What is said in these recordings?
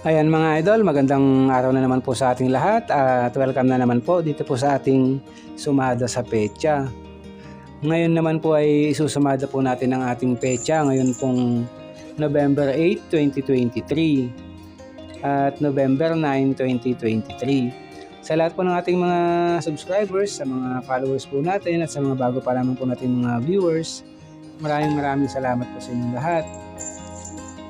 Ayan mga idol, magandang araw na naman po sa ating lahat at welcome na naman po dito po sa ating sumada sa pecha. Ngayon naman po ay isusumada po natin ang ating pecha ngayon pong November 8, 2023 at November 9, 2023. Sa lahat po ng ating mga subscribers, sa mga followers po natin at sa mga bago pa lamang po natin mga viewers, maraming maraming salamat po sa inyong lahat.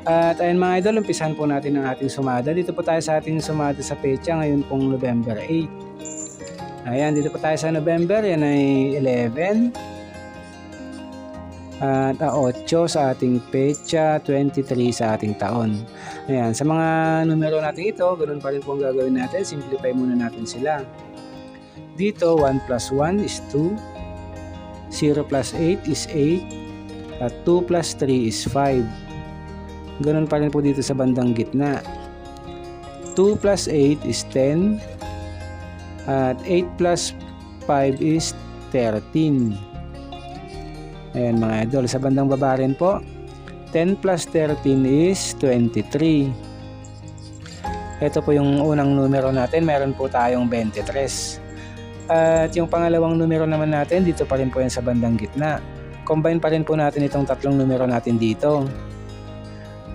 At ayun mga idol, umpisahan po natin ang ating sumada. Dito po tayo sa ating sumada sa pecha ngayon pong November 8. Ayan, dito po tayo sa November, yan ay 11. At ah, 8 sa ating pecha, 23 sa ating taon. Ayan, sa mga numero natin ito, ganun pa rin po ang gagawin natin. Simplify muna natin sila. Dito, 1 plus 1 is 2. 0 plus 8 is 8. At 2 plus 3 is 5. Ganun pa rin po dito sa bandang gitna. 2 plus 8 is 10. At 8 plus 5 is 13. Ayan mga idol. Sa bandang baba rin po. 10 plus 13 is 23. Ito po yung unang numero natin. Meron po tayong 23. At yung pangalawang numero naman natin, dito pa rin po yan sa bandang gitna. Combine pa rin po natin itong tatlong numero natin dito.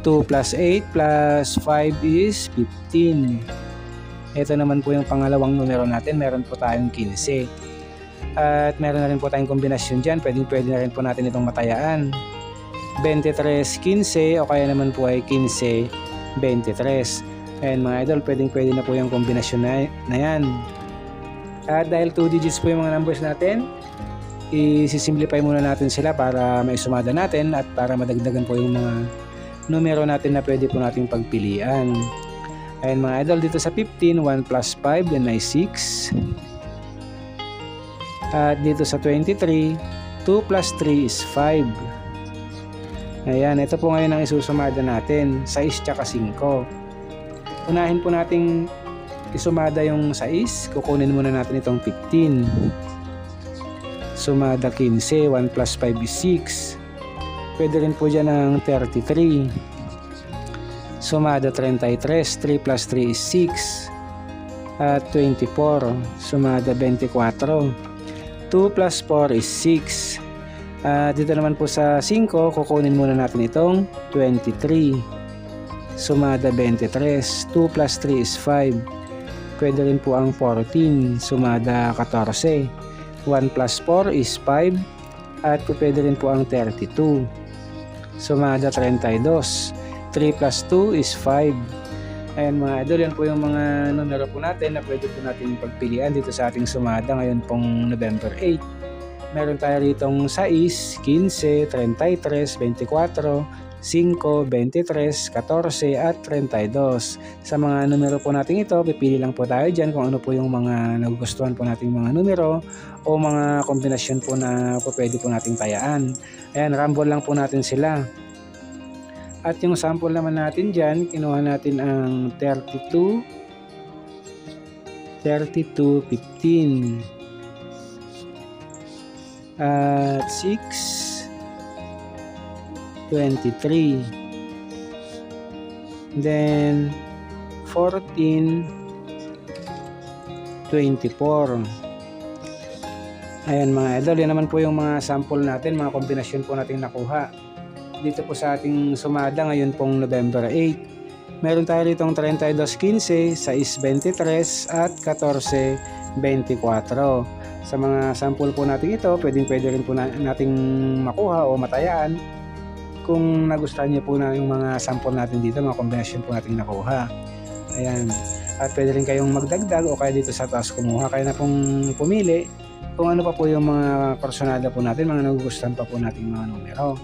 2 plus 8 plus 5 is 15. Ito naman po yung pangalawang numero natin. Meron po tayong 15. At meron na rin po tayong kombinasyon dyan. Pwede, pwede na rin po natin itong matayaan. 23, 15 o kaya naman po ay 15, 23. Ayan mga idol, pwedeng pwede na po yung kombinasyon na, na yan. At dahil 2 digits po yung mga numbers natin, i-simplify muna natin sila para maisumada natin at para madagdagan po yung mga numero natin na pwede po nating pagpilian. Ayan mga idol, dito sa 15, 1 plus 5, yan ay 6. At dito sa 23, 2 plus 3 is 5. Ayan, ito po ngayon ang isusumada natin, 6 tsaka 5. Unahin po nating isumada yung 6, kukunin muna natin itong 15. Sumada 15, 1 plus 5 is 6. Pwede rin po dyan ng 33. Sumada 33. 3 plus 3 is 6. At 24. Sumada 24. 2 plus 4 is 6. At dito naman po sa 5, kukunin muna natin itong 23. Sumada 23. 2 plus 3 is 5. Pwede rin po ang 14. Sumada 14. 1 plus 4 is 5. At pwede rin po ang 32. Sumada 32. 3 plus 2 is 5. Ayan mga idol, yan po yung mga numero po natin na pwede po natin pagpilian dito sa ating sumada ngayon pong November 8. Meron tayo ritong 6, 15, 33, 24, 5, 23, 14 at 32. Sa mga numero po natin ito, pipili lang po tayo dyan kung ano po yung mga nagugustuhan po nating mga numero o mga kombinasyon po na po pwede po nating tayaan. Ayan, rumble lang po natin sila. At yung sample naman natin dyan, kinuha natin ang 32, 32, 15, at 6, 23, then 14, 24. Ayan mga idol, yan naman po yung mga sample natin, mga kombinasyon po natin nakuha dito po sa ating sumada ngayon pong November 8. Meron tayo ditong 32.15, 6.23 at 14.24. Sa mga sample po natin ito, pwedeng pwede rin po na, nating makuha o matayaan kung nagustuhan niyo po na yung mga sample natin dito, mga kombinasyon po natin nakuha. Ayan. At pwede rin kayong magdagdag o kaya dito sa taas kumuha. Kaya na pong pumili kung ano pa po yung mga personada po natin, mga nagugustuhan pa po natin mga numero.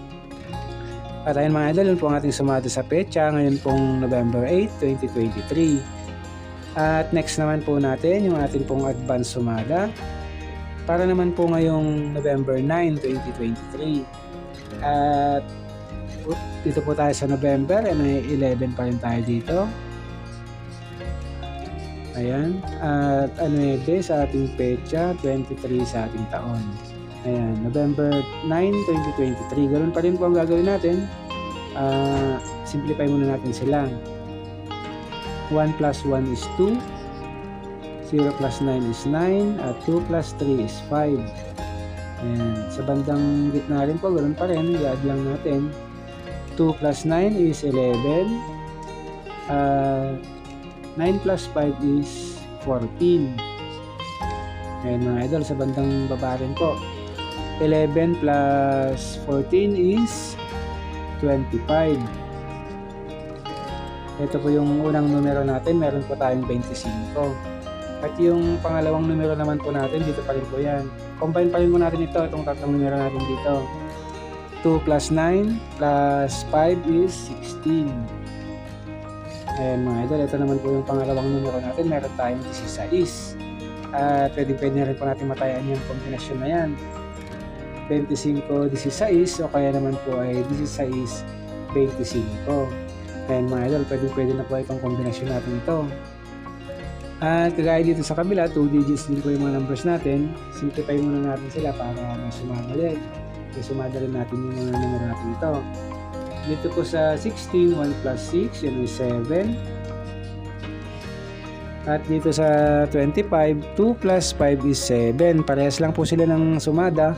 At ayun mga idol, yun po ang ating sumada sa pecha ngayon pong November 8, 2023. At next naman po natin yung ating pong advance sumada para naman po ngayong November 9, 2023. At dito po tayo sa November, and 11 pa rin tayo dito. Ayan. At 9 sa ating pecha, 23 sa ating taon. Ayan, November 9, 2023. Ganun pa rin po ang gagawin natin. Uh, simplify muna natin sila. 1 plus 1 is 2. 0 plus 9 is 9. At 2 plus 3 is 5. Ayan. Sa bandang gitna rin po, ganun pa rin. I-add lang natin. 2 plus 9 is 11. Uh, 9 plus 5 is 14. Ayan mga idol, sa bandang baba rin po. 11 plus 14 is 25. Ito po yung unang numero natin, meron po tayong 25. At yung pangalawang numero naman po natin, dito pa rin po yan. Combine pa rin po natin ito, itong tatlong numero natin dito. 2 plus 9 plus 5 is 16. Ayan mga idol, ito naman po yung pangalawang numero natin, meron tayong 16. At pwede pwede na rin po natin matayan yung kombinasyon na yan. 25, 16 o kaya naman po ay 16, 25. Ayan mga idol, pwede pwede na po itong kombinasyon natin ito. At kagaya dito sa kabila, 2 digits din po yung mga numbers natin. Simplify muna natin sila para may sumama din. May sumada rin natin yung mga numero natin ito. Dito po sa 16, 1 plus 6, yan ay 7. At dito sa 25, 2 plus 5 is 7. Parehas lang po sila ng sumada.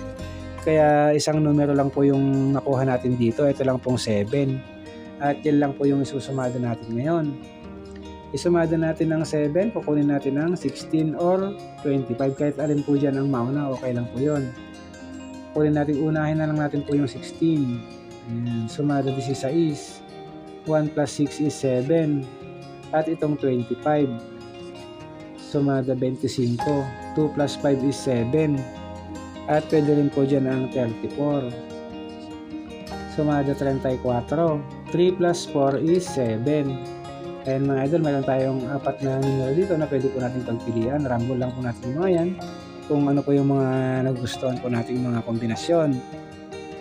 Kaya isang numero lang po yung nakuha natin dito. Ito lang pong 7. At yan lang po yung isusumada natin ngayon. Isumada natin ng 7, kukunin natin ng 16 or 25. Kahit alin po dyan ang mauna, okay lang po yun. Kunin natin, unahin na lang natin po yung 16. Ayan, sumada 16. 1 plus 6 is 7. At itong 25. Sumada 25. 2 plus 5 is 7. At pwede rin po dyan ang 34. Sumada 34. 3 plus 4 is 7. And mga idol, meron tayong apat na numero dito na pwede po natin pagpilian. Rumble lang po natin mga yan. Kung ano po yung mga nagustuhan po natin mga kombinasyon.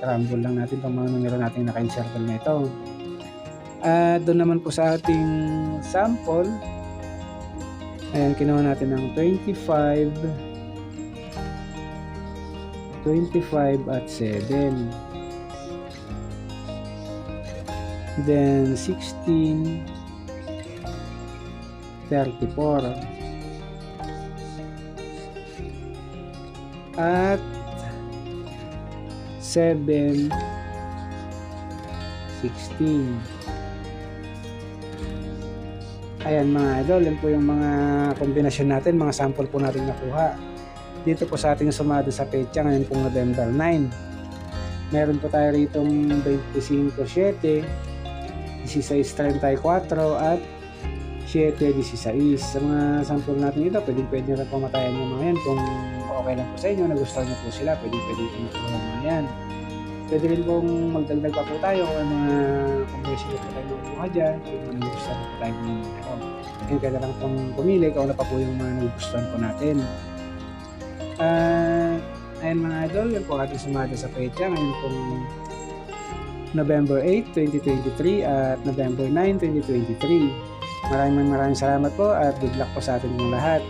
Rumble lang natin itong mga numero natin naka-encircle na ito. At doon naman po sa ating sample, ayan, kinuha natin ng 25, 25 at 7. Then 16, 34. At 7, 16. Ayan mga idol, yan po yung mga kombinasyon natin, mga sample po natin nakuha. Dito po sa ating sumado sa pecha ngayon pong November 9. Meron po tayo rito 25-7, 16-34 at 7-16. Sa mga sample natin ito, pwede pwede na po matayan yung mga yan. Kung okay lang po sa inyo, nagustuhan nyo po sila, pwede pwede po nakuha yung mga yan. Pwede rin pong magdagdag pa po tayo kung mga combination na po tayo makukuha dyan, kung ano nagustuhan po tayo mga numero. Kaya kaya lang pong pumili kung ano pa po yung mga nagustuhan po natin. Ah, ayan mga idol, yan po ating sumada sa pecha. Ngayon pong November 8, 2023 at November 9, 2023. Maraming maraming salamat po at good luck po sa ating lahat.